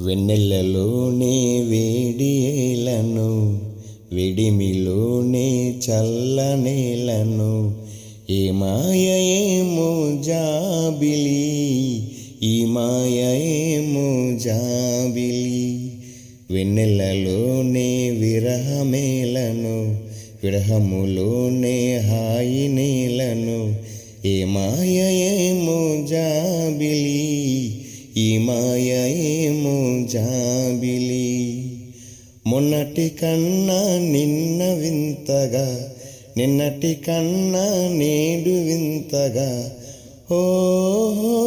వెన్నెలలోనే వేడియేలను వెడిమిలోనే చల్లనేలను ఏ మాయ ఏమో జాబిలి ఈ మాయ ఏమో జాబిలి. వెన్నెలలోనే విరహమేలను విరహములోనే హాయి నేలను ఏ మాయ ఏమో జాబిలి ఈ మాయ ఏమో జాబిలి. మొన్నటి కన్నా నిన్న వింతగా నిన్నటి కన్నా నేడు వింతగా. ఓహో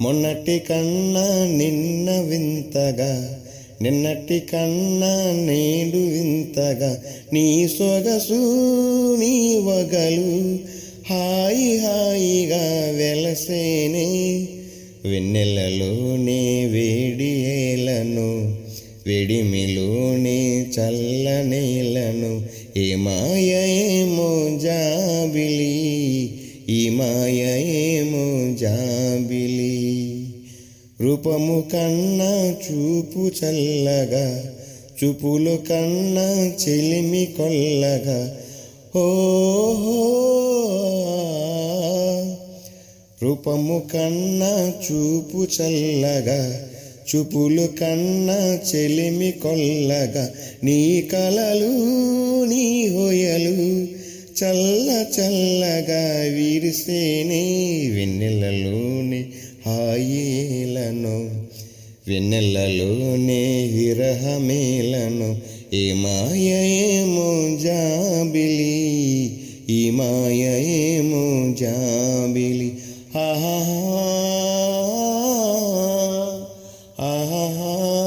మొన్నటి కన్నా నిన్న వింతగా నిన్నటి కన్నా నేడు వింతగా. నీ సొగసు నీ వగలు హాయి హాయిగా వెలసేనే వెన్నెలలోనే వేడియేలను వెడిమిలోనే చల్లనేలను ఏ మాయ ఏమో జాబిలి ఈ మాయ ఏమో జాబిలి రూపము కన్నా చూపు చల్లగా చూపులు కన్నా చెలిమి కొల్లగా ఓహో రూపము కన్నా చూపు చల్లగా చూపులు కన్నా చెలిమి కొల్లగా నీ కలలు నీ హోయలు చల్ల చల్లగా విరిసేనే వెన్నెలలోనే హాయేలను వెన్నెలలోనే విరహమేలను ఏ మాయేమో జాబిలి ఈ మాయేమో జాబిలి আহা আহা